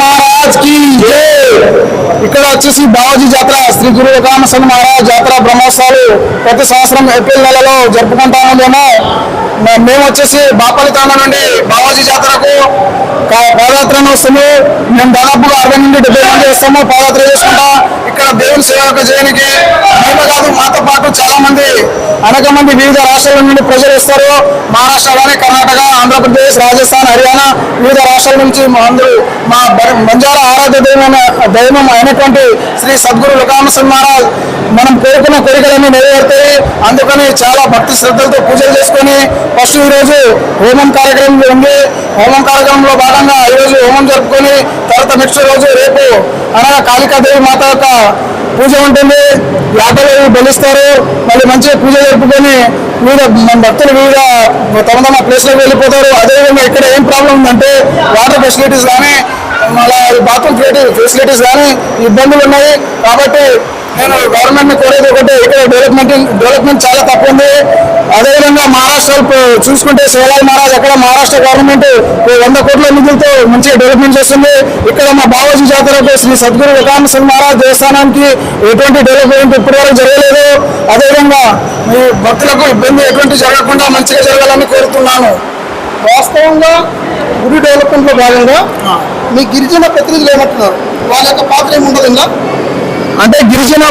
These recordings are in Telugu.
మహారాజ్కి ఇక్కడ వచ్చేసి బావాజీ జాతర శ్రీ గురు రామసన్ మహారాజ్ జాతర బ్రహ్మోత్సవాలు ప్రతి సంవత్సరం ఏప్రిల్ నెలలో జరుపుకుంటాము మేము మేము వచ్చేసి బాపల్లి తాండ నుండి బావాజీ జాతరకు పాదయాత్రను వస్తాము మేము దాదాపుగా అరవై నుండి డెబ్బై మంది వస్తాము. పాదయాత్ర చేసుకుంటా ఇక్కడ దేవుని సేవకు చేయడానికి మేము కాదు. మాతో పాటు చాలా మంది అనేక మంది వివిధ రాష్ట్రాల నుండి ప్రజలు వస్తారు. మహారాష్ట్ర కానీ కర్ణాటక ఆంధ్రప్రదేశ్ రాజస్థాన్ హర్యానా వివిధ రాష్ట్రాల నుంచి మా అందరూ మా బ- బంజారా ఆరాధ్య దైవం దైవం అయినటువంటి శ్రీ సద్గురు లుకామసన్ మహారాజ్ మనం కోరుకున్న కోరికలన్నీ నెరవేరుతాయి. అందుకని చాలా భక్తి శ్రద్ధలతో పూజలు చేసుకొని ఫస్ట్ ఈరోజు హోమం కార్యక్రమం ఉంది హోమం కార్యక్రమంలో భాగంగా ఈరోజు హోమం జరుపుకొని తర్వాత నెక్స్ట్ రోజు రేపు అనగా కాళికాదేవి మాత యొక్క పూజ ఉంటుంది. యాటలు బలిస్తారు. మళ్ళీ మంచిగా పూజ జరుపుకొని వివిధ మన భక్తులు వివిధ తమ తమ ప్లేస్లోకి వెళ్ళిపోతారు. అదేవిధంగా ఇక్కడ ఏం ప్రాబ్లం ఉందంటే వాటర్ ఫెసిలిటీస్ కానీ మళ్ళీ బాత్రూమ్ ఫెసిలిటీస్ కానీ ఇబ్బందులు ఉన్నాయి. కాబట్టి నేను గవర్నమెంట్ కోరేది ఒకటి ఇక్కడ డెవలప్మెంట్ డెవలప్మెంట్ చాలా తక్కువ ఉంది. అదేవిధంగా మహారాష్ట్ర ప- చూసుకుంటే శివలాల్ మహారాజ్ అక్కడ మహారాష్ట్ర గవర్నమెంట్ వంద కోట్ల నిధులతో మంచిగా డెవలప్మెంట్ చేస్తుంది. ఇక్కడ మా బావాజీ జాతరకు శ్రీ సద్గురు వికామ సింగ్ మహారాజ్ దేవస్థానానికి ఎటువంటి డెవలప్మెంట్ ఇప్పటివరకు జరగలేదు. అదేవిధంగా మీ భక్తులకు ఇబ్బంది ఎటువంటి జరగకుండా మంచిగా జరగాలని కోరుతున్నాను. వాస్తవంగా గుడి డెవలప్మెంట్లో భాగంగా మీ గిరిజన ప్రతినిధులు ఏమంటున్నారు? వాళ్ళ యొక్క పాత్ర ఏముండదు ఇందులో? అంటే గిరిజన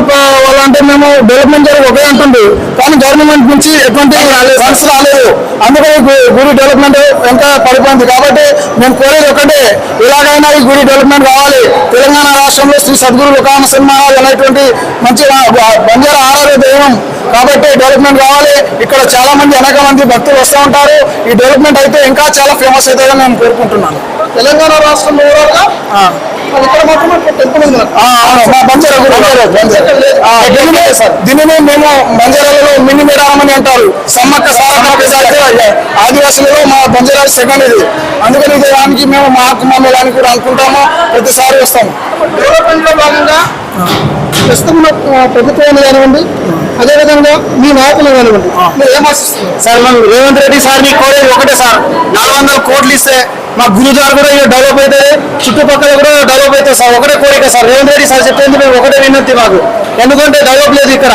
వాళ్ళంటే మేము డెవలప్మెంట్ జరిగి ఒకే అంటుంది కానీ గవర్నమెంట్ నుంచి ఎటువంటి ఫండ్స్ రాలేదు. అందుకని గు- గుడి డెవలప్మెంట్ ఎంత పడిపోయింది. కాబట్టి మేము కోరేది ఒకటే ఎలాగైనా ఈ గుడి డెవలప్మెంట్ కావాలి. తెలంగాణ రాష్ట్రంలో శ్రీ సద్గురు లుకామ సినిమాలు అనేటువంటి మంచి బంజారా ఆరాధ్య దైవం. కాబట్టి డెవలప్మెంట్ కావాలి. ఇక్కడ చాలా మంది అనేక మంది భక్తులు వస్తూ ఉంటారు. ఈ డెవలప్మెంట్ అయితే ఇంకా చాలా ఫేమస్ అవుతుందని నేను కోరుకుంటున్నాను. తెలంగాణ రాష్ట్రంలో మా దీనినే మేము బంజారాలలో మిన్ని మేడారం అని అంటారు. సమ్మక్క జాతర ఆదివాసులలో మా బంజారా సెకండ్ ఇది. అందుకని ఇది దానికి మేము మా హక్కు మా మేళానికి కూడా అనుకుంటాము. ప్రతిసారి వస్తాము లో భాగంగా ప్రస్తుతం ప్రభుత్వాన్ని కానివ్వండి అదేవిధంగా మీ నాయకులు కానివ్వండి సార్ మనం రేవంత్ రెడ్డి సార్ని కోరేది ఒకటే సార్. నాలుగు ఇస్తే మా గురుద్వార కూడా ఇక డెవలప్ అవుతుంది చుట్టుపక్కల కూడా డెవలప్ అవుతుంది. సార్ ఒకటే కోరిక సార్ రేవంత్ రెడ్డి సార్ చెప్పేది మేము ఒకటే వినతి మాకు. ఎందుకంటే డెవలప్ లేదు ఇక్కడ.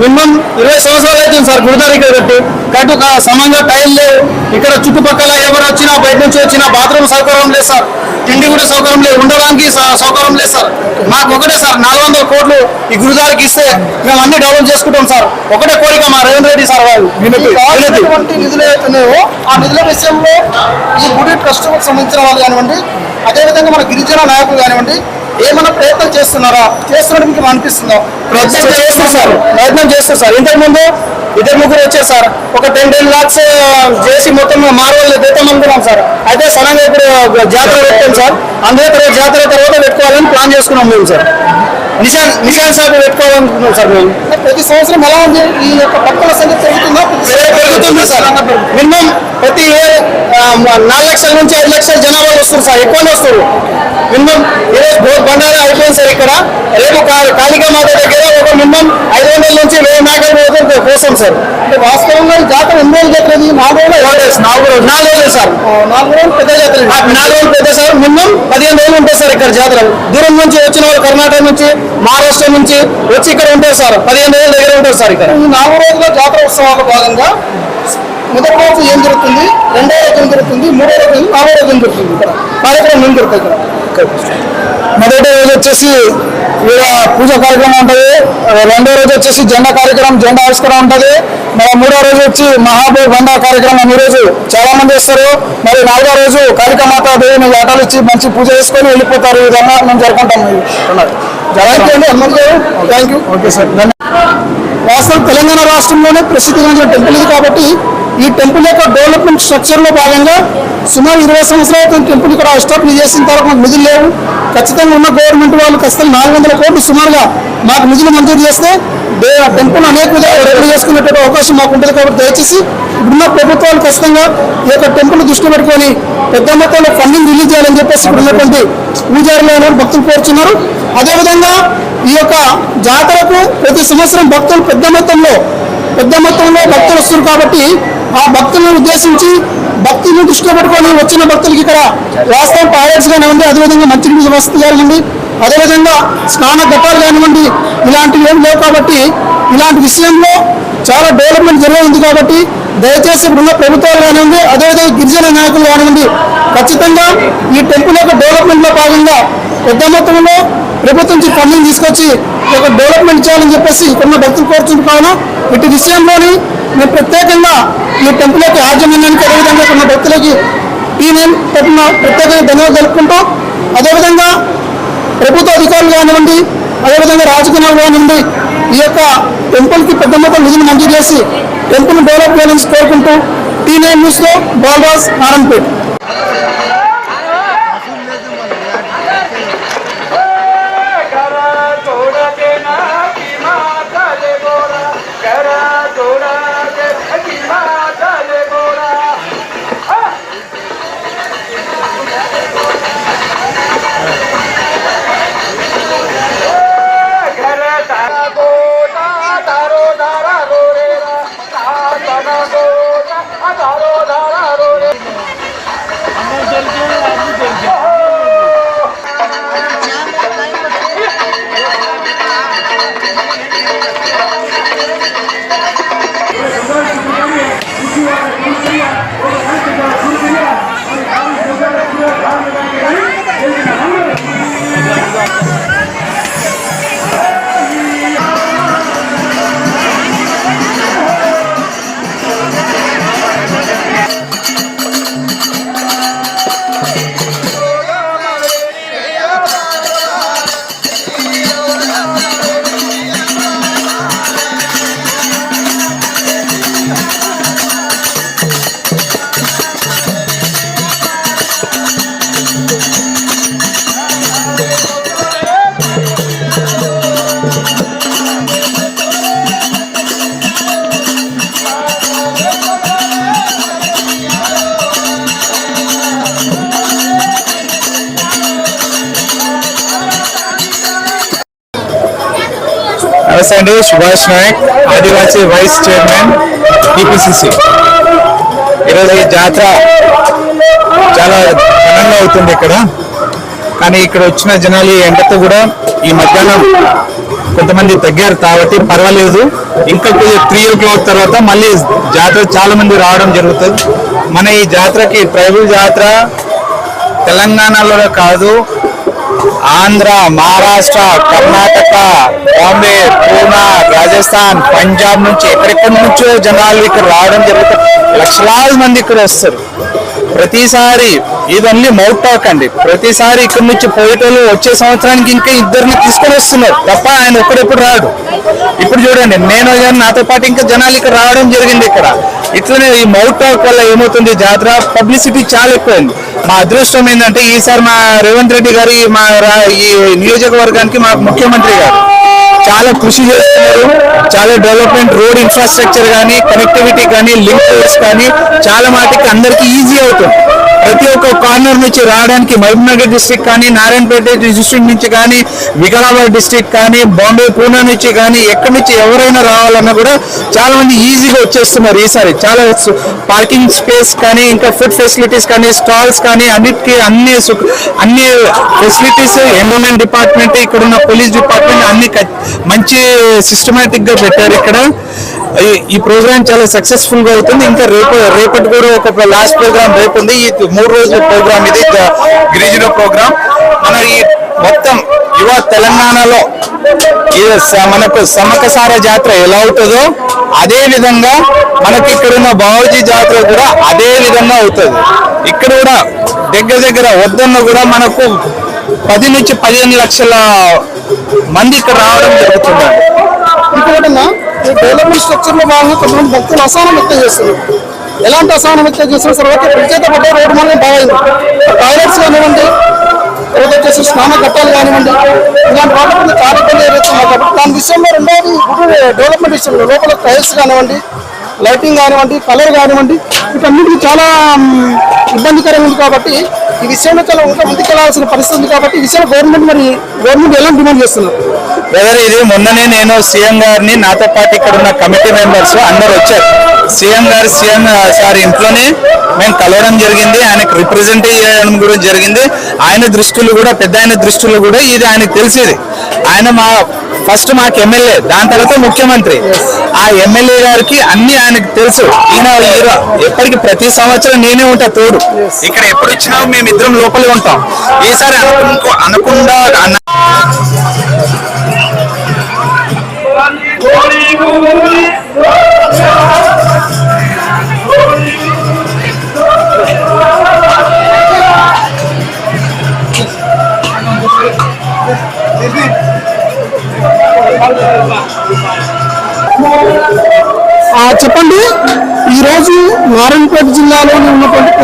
మినిమం ఇరవై సంవత్సరాలు అవుతుంది సార్ గురుద్వార ఇక్కడ కట్టి కట్టు కా- సమంగా టైం లేవు ఇక్కడ చుట్టుపక్కల ఎవరు వచ్చినా బయట నుంచి వచ్చినా బాత్రూమ్ సౌకర్యం లేదు సార్. తిండి కూడా సౌకర్యం లేదు ఉండడానికి సౌకర్యం లేదు సార్. మాకు ఒకటే సార్ నాలుగు వందల కోట్లు ఈ గురుదారికి ఇస్తే మేము అన్ని డెవలప్ చేసుకుంటాం సార్. ఒకటే కోరిక మా రేవంత్ రెడ్డి సార్ వాళ్ళు. నిధులు ఏవైతున్నాయో ఆ నిధుల విషయంలో ఈ గుడి ట్రస్ట్ సంబంధించిన వాళ్ళు కానివ్వండి అదేవిధంగా మన గిరిజన నాయకులు కానివ్వండి ఏమైనా ప్రయత్నం చేస్తున్నారా? చేస్తున్నట్టు మీకు అనిపిస్తుందా? ప్రయత్నం చేస్తారు సార్. ప్రయత్నం చేస్తారు సార్. ఇంతకు ఇద్దరు ముగ్గురు వచ్చారు సార్. ఒక టెన్ టెన్ లాక్స్ చేసి మొత్తం మారవాళ్ళు తెస్తాం అనుకున్నాం సార్. అయితే సడన్గా ఇప్పుడు జాతర పెట్టాం సార్. అందుకే తర్వాత జాతర తర్వాత పెట్టుకోవాలని ప్లాన్ చేసుకున్నాం మేము సార్. నిషాన్ నిషాన్ సార్ పెట్టుకోవాలనుకున్నాం సార్ మేము. ప్రతి సంవత్సరం ఎలా ఉంది? ఈ యొక్క భక్తుల సంఖ్య పెరుగుతుందా? పెరుగుతుంది సార్. మినిమం ప్రతి ఆ, నాలుగు లక్షల నుంచి ఐదు లక్షల జనాభా వస్తారు సార్ ఎక్కువనే వస్తారు మినిమం ఈరోజు భో- బండారా అయిపోయింది సార్ ఇక్కడ. రేపు కాళికా మాత దగ్గర ఒక మినిమం ఐదు వందల నుంచి వెయ్యి మేకలు కోసం సార్. అంటే వాస్తవంగా జాతర ఎన్ని రోజులు జాతర నాలుగు రోజులు నాలుగు రోజులు నాలుగు రోజులు సార్. నాలుగు రోజులు పెద్ద జాతర నాలుగు రోజులు పెద్ద సార్. మినిమం పదిహేను రోజులు ఉంటాయి సార్ ఇక్కడ జాతర. దూరం నుంచి వచ్చిన వాళ్ళు కర్ణాటక నుంచి మహారాష్ట్ర నుంచి వచ్చి ఇక్కడ ఉంటారు సార్. పదిహేను రోజుల దగ్గర ఉంటారు సార్ ఇక్కడ. నాలుగు రోజుల జాతర ఉత్సవాల భాగంగా మొదటి రోజు ఏం జరుగుతుంది? రెండో రోజు ఏం జరుగుతుంది? మూడో రోజు నాలుగో రోజు ఏం జరుగుతుంది? ఇక్కడ కార్యక్రమం ఏం జరుగుతుంది మొదటి రోజు వచ్చేసి ఇక్కడ పూజ కార్యక్రమం ఉంటుంది. రెండో రోజు వచ్చేసి జెండా కార్యక్రమం జెండా ఆవిష్కరణ ఉంటుంది. మరి మూడో రోజు వచ్చి మహాబోధ బండ కార్యక్రమం ఈ రోజు చాలా మంది వస్తారు మరి నాలుగో రోజు కాళికామాత దేవిని ఆటలు ఇచ్చి మంచి పూజ చేసుకొని వెళ్ళిపోతారు. ఈ విధంగా మేము జరుపుకుంటాం థ్యాంక్ యూ అండి. Thank you okay sir. వాస్తవం తెలంగాణ రాష్ట్రంలోనే ప్రసిద్ధిగాంచిన టెంపుల్ ఇది కాబట్టి ఈ టెంపుల్ యొక్క డెవలప్మెంట్ స్ట్రక్చర్లో భాగంగా సుమారు ఇరవై సంవత్సరాల క్రితం టెంపుల్ ఇక్కడ ఎస్టాబ్లిష్ చేసిన తర్వాత మాకు నిధులు లేవు. ఖచ్చితంగా ఉన్న గవర్నమెంట్ వాళ్ళు ఖచ్చితంగా నాలుగు వందల కోట్లు సుమారుగా మాకు నిధులు మంజూరు చేస్తే ఆ టెంపుల్ అనేక విధాలు రెడీ చేసుకునేటువంటి అవకాశం మాకు ఉంటుంది కాబట్టి దయచేసి ఇప్పుడున్న ప్రభుత్వాలు ఖచ్చితంగా ఈ యొక్క టెంపుల్ దృష్టి పెట్టుకొని పెద్ద మొత్తంలో ఫండింగ్ రిలీజ్ చేయాలని చెప్పేసి ఇప్పుడు ఉన్నటువంటి పూజారులు భక్తులు కోరుతున్నారు అదేవిధంగా ఈ యొక్క జాతరకు ప్రతి సంవత్సరం భక్తులు పెద్ద మొత్తంలో పెద్ద మొత్తంలో భక్తులు వస్తున్నారు కాబట్టి ఆ భక్తులను ఉద్దేశించి భక్తులను దృష్టిలో పెట్టుకొని వచ్చిన భక్తులకి ఇక్కడ వాస్తవం టాయిలెట్స్ కానివ్వండి అదేవిధంగా మంచినీటి వసతి కానివ్వండి అదేవిధంగా స్నాన ఘట్టాలు కానివ్వండి ఇలాంటివి ఏం లేవు కాబట్టి ఇలాంటి విషయంలో చాలా డెవలప్మెంట్ జరుగుతుంది కాబట్టి దయచేసి ఇప్పుడున్న ప్రభుత్వాలు కానివ్వండి అదేవిధంగా గిరిజన నాయకులు కానివ్వండి ఖచ్చితంగా ఈ టెంపుల్ యొక్క డెవలప్మెంట్లో భాగంగా పెద్ద మొత్తంలో ప్రభుత్వం నుంచి ఫండింగ్ తీసుకొచ్చి యొక్క డెవలప్మెంట్ చేయాలని చెప్పేసి ఇక్కడున్న భక్తులు కోరుతుంటున్నాను ఇటు విషయంలోని మేము ప్రత్యేకంగా ఈ టెంపుల్ యొక్క యాజమాన్యానికి అదేవిధంగా ఇక్కడ ఉన్న భక్తులకి ఈ నేను పెట్టిన ప్రత్యేకంగా ధన్యవాదాలు తెలుపుకుంటూ అదేవిధంగా ప్రభుత్వ అధికారులు కానివ్వండి అదేవిధంగా రాజకీయాలు కానివ్వండి ఈ యొక్క టెంపుల్కి పెద్ద మొత్తం నిధులు మంజూరు చేసి టెంపుల్ డెవలప్ చేయాలని కోరుకుంటూ టీ నైన్ న్యూస్లో బాలరాజ్ నారాయణపేట్. నమస్తే అండి Subhash Nayak Adivasi vice chairman TPCC ఈరోజు ఈ జాతర చాలా ఘనంగా అవుతుంది ఇక్కడ. కానీ ఇక్కడ వచ్చిన జనాలు ఈ ఎండతో కూడా ఈ మధ్యాహ్నం కొంతమంది తగ్గారు కాబట్టి పర్వాలేదు. ఇంకా త్రీ ఓ క్లాక్ తర్వాత మళ్ళీ జాతర చాలా మంది రావడం జరుగుతుంది. మన ఈ జాతరకి ట్రైబల్ జాతర తెలంగాణలో కాదు ఆంధ్ర మహారాష్ట్ర కర్ణాటక బాంబే పూనా రాజస్థాన్ పంజాబ్ నుంచి ఎక్కడెక్కడి నుంచో జనాలు ఇక్కడ రావడం జరుగుతుంది. లక్షలాది మంది ఇక్కడ వస్తారు. ప్రతిసారి ఇది ఓన్లీ మౌట్ టాక్ అండి. ప్రతిసారి ఇక్కడ నుంచి పోయేటోళ్ళు వచ్చే సంవత్సరానికి ఇంకా ఇద్దరిని తీసుకొని వస్తున్నారు. తప్ప ఆయన ఒక్కడెప్పుడు రాడు. ఇప్పుడు చూడండి నేను నాతో పాటు ఇంకా జనాలు ఇక్కడ రావడం జరిగింది ఇక్కడ. ఇట్లనే ఈ మౌట్ టాక్ వల్ల ఏమవుతుంది? జాతర పబ్లిసిటీ చాలా ఎక్కువైంది. మా అదృష్టం ఏంటంటే ఈసారి మా రేవంత్ రెడ్డి గారు మా రా- ఈ నియోజకవర్గానికి మా ముఖ్యమంత్రి గారు. చాలా కృషి చేస్తున్నారు. చాలా డెవలప్మెంట్ రోడ్ ఇన్ఫ్రాస్ట్రక్చర్ కానీ కనెక్టివిటీ కానీ లింక్ కానీ చాలా మాటికి అందరికీ ఈజీ అవుతుంది. ప్రతి ఒక్క కార్నర్ నుంచి రావడానికి మహబూబ్నగర్ డిస్ట్రిక్ట్ కానీ నారాయణపేట డిస్టిక్ నుంచి కానీ వికారాబాద్ డిస్ట్రిక్ట్ కానీ బాంబే పూనా నుంచి కానీ ఎక్కడి నుంచి ఎవరైనా రావాలన్నా కూడా చాలా మంది ఈజీగా వచ్చేస్తున్నారు ఈసారి. చాలా పార్కింగ్ స్పేస్ కానీ ఇంకా ఫుడ్ ఫెసిలిటీస్ కానీ స్టాల్స్ కానీ అన్నిటికీ అన్ని సుఖ- అన్ని ఫెసిలిటీస్ ఎండోమెంట్ డిపార్ట్మెంట్ ఇక్కడ ఉన్న పోలీస్ డిపార్ట్మెంట్ అన్ని మంచి సిస్టమేటిక్గా పెట్టారు ఇక్కడ. ఈ- ఈ ప్రోగ్రామ్ చాలా సక్సెస్ఫుల్గా అవుతుంది. ఇంకా రేపు రేపటి కూడా ఒక లాస్ట్ ప్రోగ్రామ్ రేపు ఉంది. ఈ మూడు రోజుల ప్రోగ్రామ్ ఇది గిరిజన ప్రోగ్రామ్ మన ఈ మొత్తం యువ తెలంగాణలో మనకు సమకసార జాతర ఎలా అవుతుందో అదే విధంగా మనకి ఇక్కడ ఉన్న జాతర కూడా అదే విధంగా అవుతుంది. ఇక్కడ కూడా దగ్గర దగ్గర వద్దన్న కూడా మనకు పది నుంచి పదిహేను లక్షల మంది ఇక్కడ రావడం జరుగుతుంది డెవలప్మెంట్ స్ట్రక్చర్లో భాగంగా కొంతమంది భక్తులు అసహనం వ్యక్తం చేస్తున్నారు. ఎలాంటి అసహనం వ్యక్తం చేస్తున్నారు సార్ ఓకే ప్రత్యేక పడ్డ రోడ్డు మార్గం బాగైంది టాయిలెట్స్ కానివ్వండి తర్వాత వచ్చేసి స్నాన ఘట్టాలు కానివ్వండి ఇలాంటి వాటి చాలా ఇబ్బంది కాబట్టి దాని విషయంలో రెండోది డెవలప్మెంట్ విషయంలో లోపల టైల్స్ కానివ్వండి లైటింగ్ కానివ్వండి కలర్ కానివ్వండి వీటన్నిటికీ చాలా ఇబ్బందికరంగా ఉంది కాబట్టి ఈ విషయంలో చాలా ఇంకా ముందుకెళ్ళాల్సిన పరిస్థితి ఉంది కాబట్టి ఈ విషయంలో గవర్నమెంట్ మరి గవర్నమెంట్ ఎలా డిమాండ్ చేస్తున్నారు? బ్రదర్ ఇది మొన్ననే నేను సీఎం గారిని నాతో పాటు ఇక్కడ ఉన్న కమిటీ మెంబర్స్ అందరు వచ్చారు. సీఎం గారు సీఎం సార్ ఇంట్లోనే. మేము కలవడం జరిగింది. ఆయనకు రిప్రజెంట్ చేయడం కూడా జరిగింది. ఆయన దృష్టిలో కూడా పెద్ద ఆయన దృష్టిలో కూడా ఇది ఆయనకు తెలిసేది. ఆయన మా ఫస్ట్ మాకు ఎమ్మెల్యే దాని తర్వాత ముఖ్యమంత్రి. ఆ ఎమ్మెల్యే గారికి అన్ని ఆయనకు తెలుసు. ఈయన ఎప్పటికి ప్రతి సంవత్సరం నేనే ఉంటా తోడు. ఇక్కడ ఎప్పుడు వచ్చినా మేము ఇద్దరం లోపలే ఉంటాం. ఈసారి అనుకో అనకుండా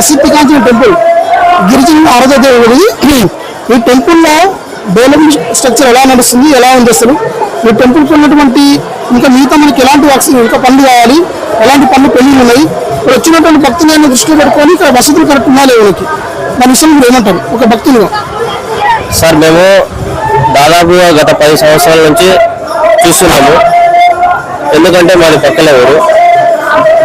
ప్రసిద్ధి ప్రసిద్ధిగాంచిన టెంపుల్. గిరిజన ఆరాధదేవుడి ఈ టెంపుల్లో డెవలప్మెంట్ స్ట్రక్చర్ ఎలా నడుస్తుంది ఎలా ఉంది అసలు? ఈ టెంపుల్కి ఉన్నటువంటి ఇంకా మిగతా మనకి ఎలాంటి వాక్సింగ్ ఇంకా పనులు కావాలి ఎలాంటి పనులు పెళ్ళి ఉన్నాయి? ఇక్కడ వచ్చినటువంటి భక్తులను దృష్టిలో పెట్టుకొని ఇక్కడ వసతులు కరెక్ట్ ఉందా లేవులకి దాని విషయం మీరు ఏమంటారు? ఒక భక్తులుగా సార్ మేము దాదాపుగా గత పది సంవత్సరాల నుంచి చూస్తున్నాము. ఎందుకంటే మాది పక్కలే ఊరు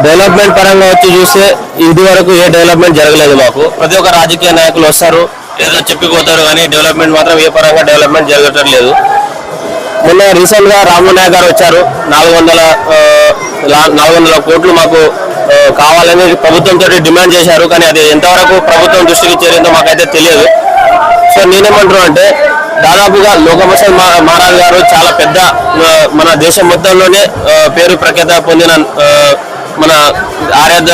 డెవలప్మెంట్ పరంగా వచ్చి చూస్తే ఇది వరకు ఏ డెవలప్మెంట్ జరగలేదు మాకు. ప్రతి ఒక్క రాజకీయ నాయకులు వస్తారు. ఏదో చెప్పిపోతారు కానీ డెవలప్మెంట్ మాత్రం ఏ పరంగా డెవలప్మెంట్ జరగటం లేదు. మొన్న రీసెంట్గా రాము గారు వచ్చారు. నాలుగు వందల నాలుగు వందల కోట్లు మాకు కావాలని కావాలని ప్రభుత్వంతో డిమాండ్ చేశారు. కానీ అది ఎంతవరకు ప్రభుత్వం దృష్టికి చేరిందో మాకైతే తెలియదు. సో నేనేమంటున్నా అంటే దాదాపుగా లోకమసల్ మహారాజ్ గారు చాలా పెద్ద మన దేశం మొత్తంలోనే పేరు ప్రఖ్యాత పొందిన మన ఆరాధ్య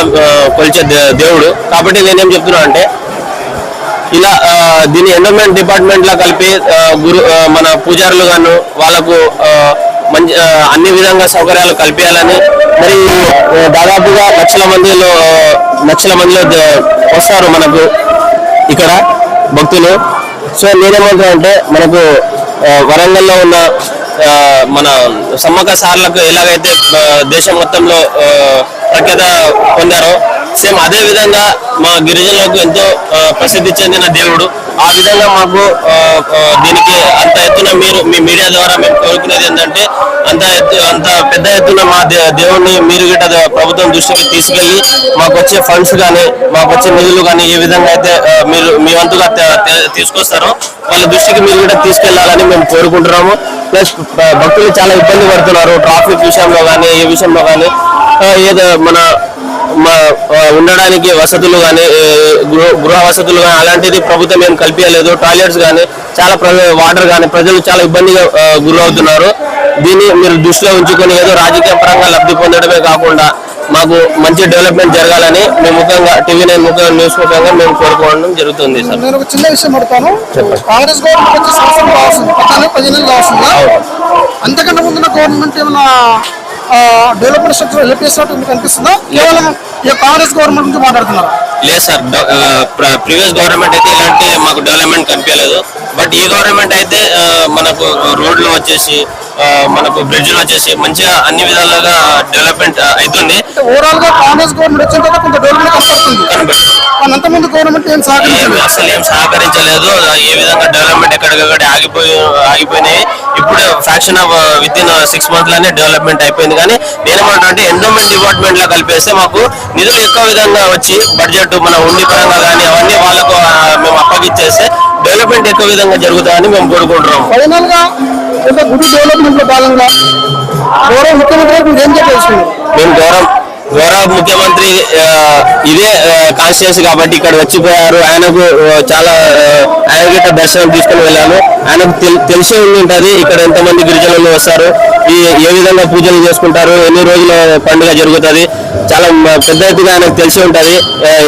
కొలిచే దే- దేవుడు. కాబట్టి నేనేం చెప్తున్నా అంటే ఇలా దీని దీన్ని ఎండోమెంట్ డిపార్ట్మెంట్ లా కలిపి గురు మన పూజారులు గాను వాళ్ళకు మంచి అన్ని విధంగా సౌకర్యాలు కల్పించాలని మరి దాదాపుగా లక్షల మందిలో లక్షల మందిలో వస్తారు మనకు ఇక్కడ భక్తులు. సో నేనేమంటున్నా అంటే మనకు వరంగల్లో ఉన్న మన సమ్మక సార్లకు ఎలాగైతే దేశం మొత్తంలో ప్రఖ్యాత పొందారో సేమ్ అదే విధంగా మా గిరిజనులకు ఎంతో ప్రసిద్ధి చెందిన దేవుడు. ఆ విధంగా మాకు దీనికి అంత ఎత్తున మీరు మీ మీడియా ద్వారా మేము కోరుకునేది ఏంటంటే అంత ఎత్తు అంత పెద్ద ఎత్తున మా దే- దేవుడిని మీరు గిట్ట ప్రభుత్వం దృష్టికి తీసుకెళ్ళి మాకు వచ్చే ఫండ్స్ కానీ మాకు వచ్చే నిధులు కానీ ఏ విధంగా అయితే మీరు మీ వంతుగా తీసుకొస్తారో వాళ్ళ దృష్టికి మీరు కూడా తీసుకెళ్ళాలని మేము కోరుకుంటున్నాము. ప్లస్ భక్తులు చాలా ఇబ్బంది పడుతున్నారు. ట్రాఫిక్ విషయంలో కానీ ఏ విషయంలో కానీ ఏదో మన మా ఉండడానికి వసతులు కానీ గృహ గృహ వసతులు కానీ అలాంటిది ప్రభుత్వం ఏం కల్పించలేదు టాయిలెట్స్ కానీ చాలా వాటర్ కానీ ప్రజలు చాలా ఇబ్బందిగా గురవుతున్నారు. దీన్ని మీరు దృష్టిలో ఉంచుకొని ఏదో రాజకీయ పరంగా లబ్ధి పొందడమే కాకుండా మాకు మంచి డెవలప్మెంట్ జరగాలని మేము ముఖ్యంగా టీవీ నైన్ ముఖ్యంగా న్యూస్ ముఖ్యంగా మేము కోరుకోవడం జరుగుతుంది సార్. నేను ఒక చిన్న విషయం అడుగుతాను. కాంగ్రెస్ గవర్నమెంట్ వచ్చి సంవత్సరం కావాల్సింది పద్నాలుగు పదిహేను కావాల్సిందా అంతకంటే ముందున్న గవర్నమెంట్ ఏమైనా డెవలప్మెంట్ స్ట్రక్చర్ హెల్ప్ చేసినట్టు మీకు అనిపిస్తుందా? కేవలం ఈ కాంగ్రెస్ గవర్నమెంట్ నుంచి మాట్లాడుతున్నారు? లేదు సార్ ప్రీవియస్ గవర్నమెంట్ అయితే ఇలాంటి మాకు డెవలప్మెంట్ కనిపించలేదు. బట్ ఈ గవర్నమెంట్ అయితే మనకు రోడ్లు వచ్చేసి మనకు బ్రిడ్జ్లు వచ్చేసి మంచిగా అన్ని విధాలుగా డెవలప్మెంట్ అవుతుంది ఓవరాల్గా కాంగ్రెస్ గవర్నమెంట్ వచ్చిన తర్వాత కొంత డెవలప్మెంట్ కనపడుతుంది. కనబడుతుంది. కానీ అంతకుముందు గవర్నమెంట్ ఏం ఏం సహకరించలేదు అసలు ఏం సహకరించలేదు. ఏ విధంగా డెవలప్మెంట్ ఎక్కడికక్కడ ఆగిపోయి ఆగిపోయినాయి. ఇప్పుడు faction of with in six మంత్లోనే డెవలప్మెంట్ అయిపోయింది. కానీ నేనేమంటా అంటే ఎండోమెంట్ డిపార్ట్మెంట్లో కలిపేస్తే మాకు నిధులు ఎక్కువ విధంగా వచ్చి బడ్జెట్ మన ఉండి పరంగా కానీ అవన్నీ వాళ్ళకు మేము అప్పగిచ్చేస్తే డెవలప్మెంట్ ఎక్కువ విధంగా జరుగుతుందని మేము కోరుకుంటున్నాం ఫైనల్గా ఒక గుడి డెవలప్మెంట్లో భాగంగా గౌరవ ముఖ్యమంత్రి ఏం మేము గౌరవ గౌరవ ముఖ్యమంత్రి ఇదే కాన్స్టిట్యూన్సీ కాబట్టి ఇక్కడ వచ్చిపోయారు. ఆయనకు చాలా ఆయన గిట్ట దర్శనం తీసుకుని వెళ్ళాను. ఆయనకు తెలిసే ఉంటుంది ఇక్కడ ఎంతమంది గిరిజనులు వస్తారు ఈ ఏ విధంగా పూజలు చేసుకుంటారు ఎన్ని రోజుల పండుగ జరుగుతుంది. చాలా పెద్ద ఎత్తుగా ఆయనకు తెలిసి ఉంటుంది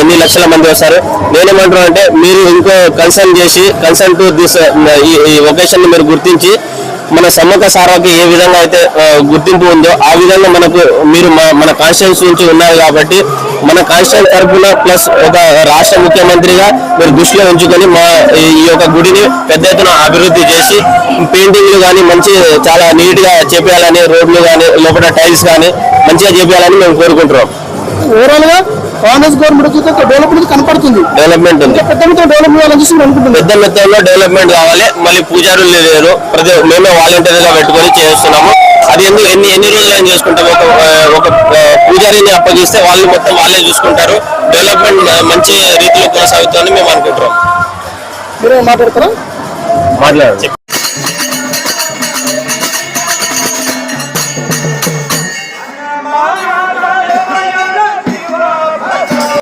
ఎన్ని లక్షల మంది వస్తారు. నేనేమంటున్నాను అంటే మీరు ఇంకో కన్సర్న్ చేసి కన్సర్న్ టు దిస్ ఈ ఒకేషన్ మీరు గుర్తించి మన సమ్మక సారాకి ఏ విధంగా అయితే గుర్తింపు ఉందో ఆ విధంగా మనకు మీరు మా- మన కాన్స్టిట్యూన్స్ నుంచి ఉన్నారు కాబట్టి మన కాన్స్టిట్యూషన్ తరఫున ప్లస్ ఒక రాష్ట్ర ముఖ్యమంత్రిగా మీరు దృష్టిలో ఉంచుకొని మా ఈ యొక్క గుడిని పెద్ద ఎత్తున అభివృద్ధి చేసి పెయింటింగ్లు కానీ మంచి చాలా నీట్గా చేపించాలని రోడ్లు కానీ లోపల టైల్స్ కానీ మంచిగా చేపించాలని మేము కోరుకుంటున్నాం. ఓవరాల్గా కాంగ్రెస్ గవర్నమెంట్ డెవలప్మెంట్ కనపడుతుంది డెవలప్మెంట్ ఉంది. పెద్ద మొత్తం డెవలప్ చేయాలని చెప్పి మీరు అనుకుంటున్నారు. పెద్ద మొత్తంలో డెవలప్మెంట్ కావాలి. మళ్ళీ పూజారులు లేరు. ప్రతి మేమే వాలంటీర్గా పెట్టుకొని చేస్తున్నాము. అది ఎందుకు ఎన్ని ఎన్ని రోజులు ఏం చేసుకుంటాం. ఒక ఒక పూజారిని అప్పగిస్తే వాళ్ళు మొత్తం వాళ్ళే చూసుకుంటారు. డెవలప్మెంట్ మంచి రీతిలో కొనసాగుతుందని మేము అనుకుంటున్నాం. మాట్లాడతారా? మాట్లాడండి.